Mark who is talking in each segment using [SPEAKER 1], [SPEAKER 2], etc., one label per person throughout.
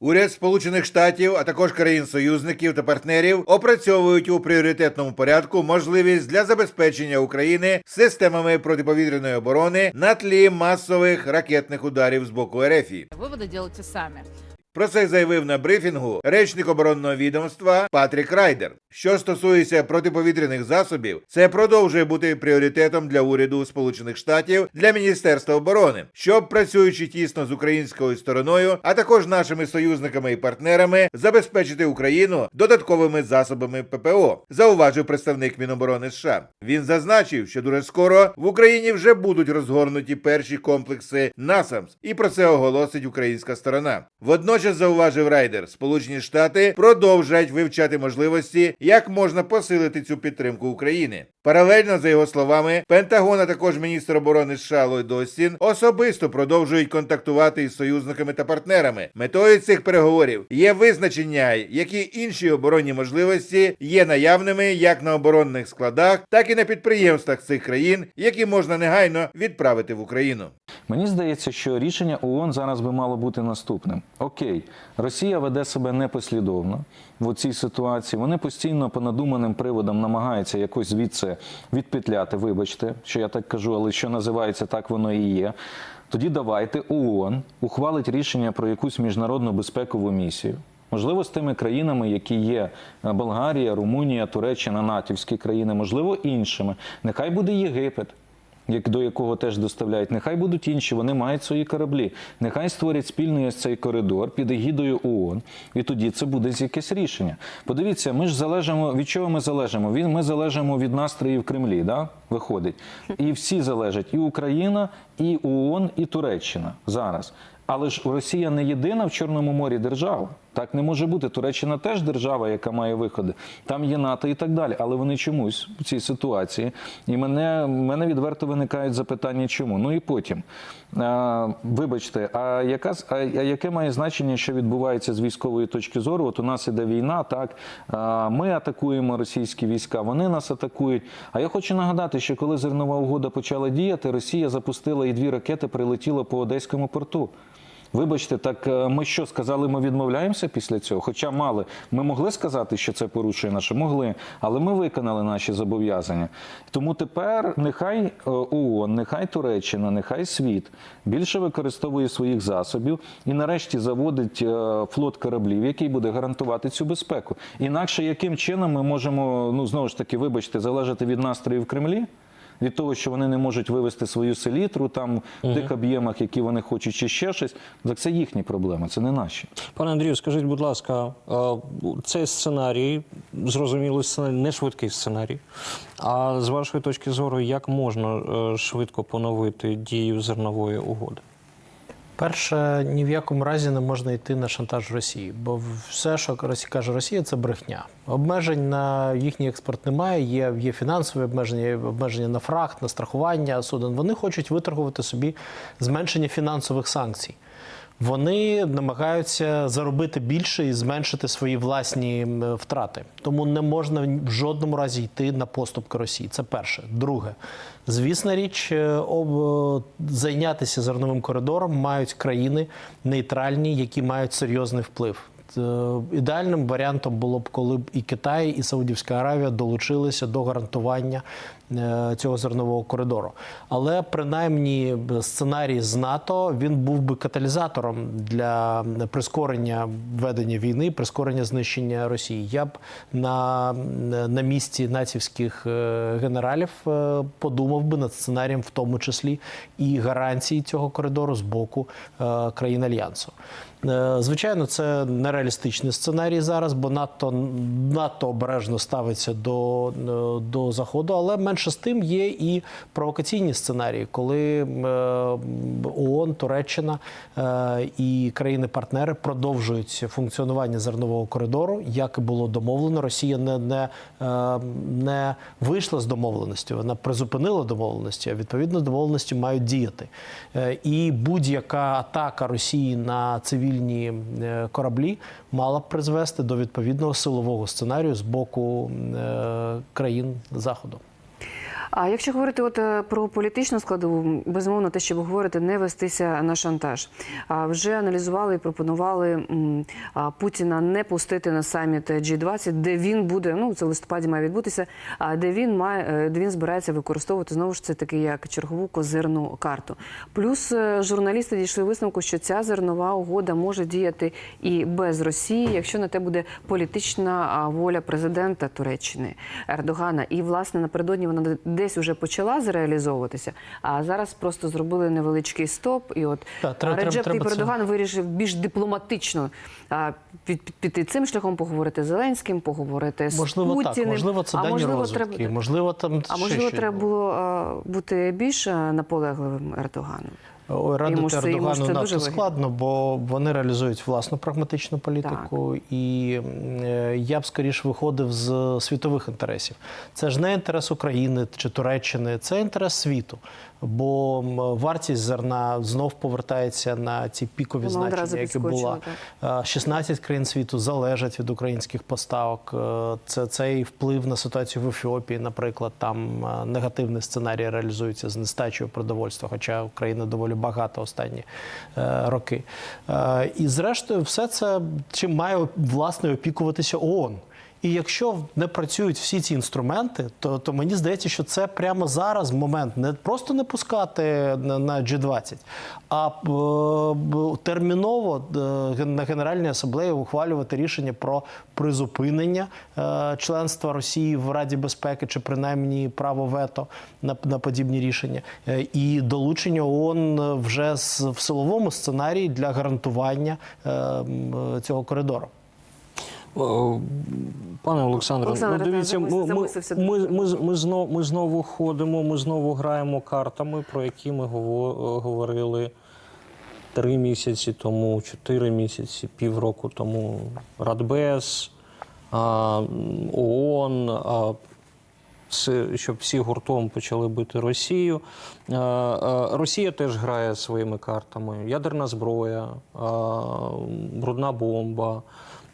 [SPEAKER 1] Уряд Сполучених Штатів, а також країн-союзників та партнерів опрацьовують у пріоритетному порядку можливість для забезпечення України системами протиповітряної оборони на тлі масових ракетних ударів з боку РФ.
[SPEAKER 2] Виводи делайте сами.
[SPEAKER 1] Про це заявив на брифінгу речник оборонного відомства Патрік Райдер. Що стосується протиповітряних засобів, це продовжує бути пріоритетом для уряду Сполучених Штатів для Міністерства оборони, щоб працюючи тісно з українською стороною, а також нашими союзниками і партнерами, забезпечити Україну додатковими засобами ППО, зауважив представник Міноборони США. Він зазначив, що дуже скоро в Україні вже будуть розгорнуті перші комплекси НАСАМС, і про це оголосить українська сторона. Водночас зауважив Райдер, Сполучені Штати продовжать вивчати можливості, як можна посилити цю підтримку України. Паралельно, за його словами, Пентагон, а також міністр оборони США Ллойд Остін особисто продовжують контактувати із союзниками та партнерами. Метою цих переговорів є визначення, які інші оборонні можливості є наявними як на оборонних складах, так і на підприємствах цих країн, які можна негайно відправити в Україну.
[SPEAKER 3] Мені здається, що рішення ООН зараз би мало бути наступним: Окей, Росія веде себе непослідовно в цій ситуації. Вони постійно по надуманим приводам намагаються якось звідси відпетляти. Вибачте, що я так кажу, але що називається так, воно і є. Тоді давайте ООН ухвалить рішення про якусь міжнародну безпекову місію. Можливо, з тими країнами, які є е, Болгарія, Румунія, Туреччина, натівські країни, можливо, іншими. Нехай буде Єгипет як до якого теж доставляють. Нехай будуть інші, вони мають свої кораблі. Нехай створять спільний ось цей коридор під егідою ООН, і тоді це буде якесь рішення. Подивіться, ми ж залежимо від чого ми залежимо? Від ми залежимо від настроїв Кремлі, да? виходить. І всі залежать: і Україна, і ООН, і Туреччина зараз. Але ж Росія не єдина в Чорному морі держава. Так не може бути. Туреччина теж держава, яка має виходи. Там є НАТО і так далі. Але вони чомусь в цій ситуації. І мене, мене відверто виникають запитання, чому. Ну і потім. А, вибачте, а, яка, а, яке має значення, що відбувається з військової точки зору? От у нас іде війна, так а, ми атакуємо російські війська, вони нас атакують. А я хочу нагадати, що коли зернова угода почала діяти, Росія запустила і дві ракети прилетіло по Одеському порту. Вибачте, так е, ми що сказали, ми відмовляємося після цього? Хоча мали, ми могли сказати, що це порушує наше, могли, але ми виконали наші зобов'язання. Тому тепер нехай е, ООН, нехай Туреччина, нехай світ більше використовує своїх засобів і нарешті заводить е, флот кораблів, який буде гарантувати цю безпеку. Інакше яким чином ми можемо, ну знову ж таки, вибачте, залежати від настроїв Кремлі? Від того, що вони не можуть вивести свою селітру там в тих об'ємах, які вони хочуть, чи ще щось, так це їхні проблеми, це не наші.
[SPEAKER 4] Пане Андрію, скажіть, будь ласка, цей сценарій, зрозумілий сценарій, не швидкий сценарій. А з вашої точки зору, як можна е, швидко поновити дію зернової угоди?
[SPEAKER 5] Перше, ні в якому разі не можна йти на шантаж Росії, бо все, що каже Росія, це брехня. Обмежень на їхній експорт немає. Є, є фінансові обмеження, є обмеження на фрахт, на страхування суден. Вони хочуть виторгувати собі зменшення фінансових санкцій. Вони намагаються заробити більше і зменшити свої власні втрати. Тому не можна в жодному разі йти на поступки Росії. Це перше. Друге, звісна річ, е, об, зайнятися зерновим коридором мають країни нейтральні, які мають серйозний вплив. Е, Ідеальним варіантом було б, коли б і Китай, і Саудівська Аравія долучилися до гарантування е, цього зернового коридору. Але принаймні сценарій з НАТО він був би каталізатором для прискорення ведення війни, прискорення знищення Росії. Я б на, на місці націвських е, генералів е, подумав би над сценарієм, в тому числі і гарантії цього коридору з боку е, країн альянсу. Е, Звичайно, це нереалістичний сценарій зараз, бо надто, надто обережно ставиться до, е, до заходу. Але менше з тим є і провокаційні сценарії, коли е, ООН, Туреччина е, і країни-партнери продовжують функціонування зернового коридору, як і було домовлено. Росія не, не, е, не вийшла з домовленості, вона призупинила домовленості. А відповідно домовленості мають діяти. І будь-яка атака Росії на цивільні кораблі мала б призвести до відповідного силового сценарію з боку країн Заходу.
[SPEAKER 2] А якщо говорити от е, про політичну складову, безумовно, те, що ви говорите, не вестися на шантаж. А вже аналізували і пропонували Путіна не пустити на саміт G20, де він буде, ну це в листопаді має відбутися, а де він має е, де він збирається використовувати знову ж це таки як чергову козирну карту. Плюс е, журналісти дійшли висновку, що ця зернова угода може діяти і без Росії, якщо на те буде політична воля президента Туреччини Ердогана. І власне напередодні вона десь вже почала зреалізовуватися. А зараз просто зробили невеличкий стоп. І от
[SPEAKER 5] треба-
[SPEAKER 2] Реджеп
[SPEAKER 5] треба- треба це-
[SPEAKER 2] Ердоган вирішив більш дипломатично а, під- під- піти цим шляхом, поговорити з Зеленським, поговорити з
[SPEAKER 5] Можливо,
[SPEAKER 2] Путіним.
[SPEAKER 5] так. Можливо, це
[SPEAKER 2] а
[SPEAKER 5] дані
[SPEAKER 2] можливо,
[SPEAKER 5] розвитки.
[SPEAKER 2] треба
[SPEAKER 5] Можливо, там
[SPEAKER 2] а
[SPEAKER 5] ще
[SPEAKER 2] можливо,
[SPEAKER 5] ще
[SPEAKER 2] треба
[SPEAKER 5] було.
[SPEAKER 2] було а, бути більш наполегливим Ердоганом.
[SPEAKER 5] Радити
[SPEAKER 2] Йому ж йому
[SPEAKER 5] Ердогану надто складно, бо вони реалізують власну прагматичну політику, і е, я б скоріше виходив з світових інтересів. Це ж не інтерес України чи Туреччини, це інтерес світу. Бо вартість зерна знов повертається на ці пікові
[SPEAKER 2] Воно
[SPEAKER 5] значення, які була. Е, 16 країн світу залежать від українських поставок. Е, Це цей вплив на ситуацію в Ефіопії, наприклад, там е, негативний сценарій реалізується з нестачею продовольства, хоча Україна доволі багата останні е, роки. Е, І зрештою, все це чим має власне опікуватися ООН. І якщо не працюють всі ці інструменти, то, то мені здається, що це прямо зараз момент не просто не пускати на, на G20, а е, терміново е, на Генеральній асамблеї ухвалювати рішення про призупинення е, членства Росії в Раді безпеки чи принаймні право вето на, на подібні рішення, Е, і долучення ООН вже з, в силовому сценарії для гарантування е, цього коридору.
[SPEAKER 4] О, Пане Олександре,
[SPEAKER 2] Олександр,
[SPEAKER 4] ну дивіться, ми, ми, ми, ми, ми, знов, ми знову ходимо, ми знову граємо картами, про які ми говорили три місяці тому, чотири місяці, півроку тому. Радбез, ООН, щоб всі гуртом почали бити Росію. Е, е, Росія теж грає своїми картами. Ядерна зброя, е, брудна бомба.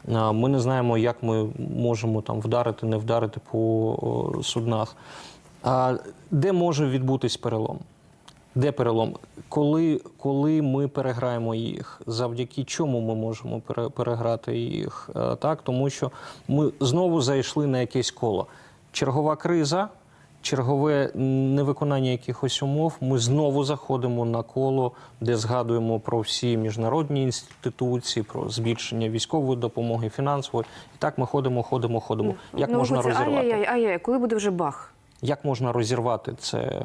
[SPEAKER 4] Ми не знаємо, як ми можемо там вдарити, не вдарити по суднах. Де може відбутись перелом? Де перелом? Коли, коли ми переграємо їх, завдяки чому ми можемо пере- переграти їх? Е, Так, тому що ми знову зайшли на якесь коло. Чергова криза, чергове невиконання якихось умов. Ми знову заходимо на коло, де згадуємо про всі міжнародні інституції, про збільшення військової допомоги, фінансової. І так ми ходимо, ходимо, ходимо. Як
[SPEAKER 2] ну,
[SPEAKER 4] можна розірвати?
[SPEAKER 2] Ай-яй-яй, ай-яй, коли буде вже бах?
[SPEAKER 4] Як можна розірвати це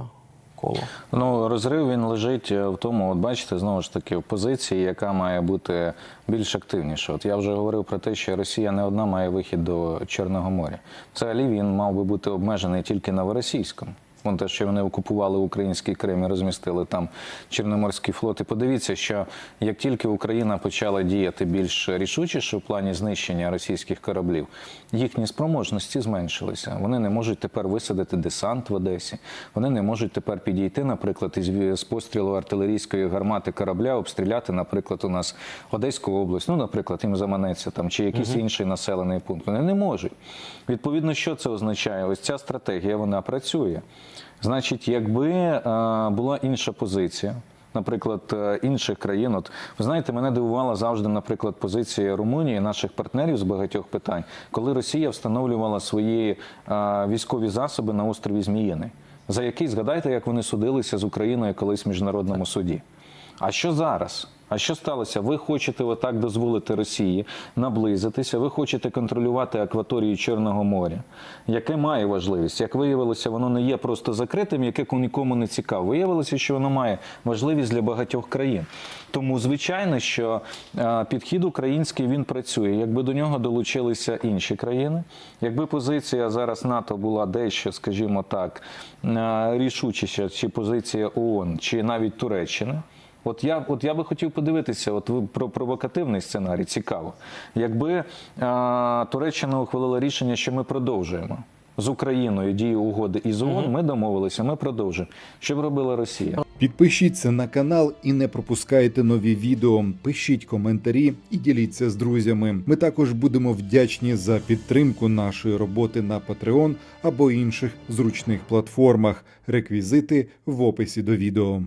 [SPEAKER 4] коло?
[SPEAKER 3] Ну, розрив він лежить е, в тому, от бачите, знову ж таки, в позиції, яка має бути більш активніша. От я вже говорив про те, що Росія не одна має вихід до Чорного моря. Взагалі він мав би бути обмежений тільки новоросійськом. Вон те, що вони окупували український Крим і розмістили там Чорноморський флот. І подивіться, що як тільки Україна почала діяти більш рішучіше в плані знищення російських кораблів, їхні спроможності зменшилися. Вони не можуть тепер висадити десант в Одесі. Вони не можуть тепер підійти, наприклад, із пострілу артилерійської гармати корабля, обстріляти, наприклад, у нас Одеську область. Ну, наприклад, їм заманеться там чи якийсь інший населений пункт. Вони не можуть. Відповідно, що це означає? Ось ця стратегія вона працює. Значить, якби е, була інша позиція. Наприклад, е, інших країн, от ви знаєте, мене дивувала завжди, наприклад, позиція Румунії, наших партнерів з багатьох питань, коли Росія встановлювала свої е, військові засоби на острові Зміїни, за який згадайте, як вони судилися з Україною колись в міжнародному суді. А що зараз? А що сталося? Ви хочете отак дозволити Росії наблизитися, ви хочете контролювати акваторію Чорного моря, яке має важливість. Як виявилося, воно не є просто закритим, яке нікому не цікаво. Виявилося, що воно має важливість для багатьох країн. Тому, звичайно, що е, підхід український він працює. Якби до нього долучилися інші країни, якби позиція зараз НАТО була дещо, скажімо так, е, рішучіша, чи позиція ООН, чи навіть Туреччини. От я от я би хотів подивитися, от ви про провокативний сценарій, цікаво. Якби а, Туреччина ухвалила рішення, що ми продовжуємо. З Україною дії угоди із ООН, угу. ми домовилися. Ми продовжимо. Що б робила Росія?
[SPEAKER 6] Підпишіться на канал і не пропускайте нові відео. Пишіть коментарі і діліться з друзями. Ми також будемо вдячні за підтримку нашої роботи на Patreon або інших зручних платформах. Реквізити в описі до відео.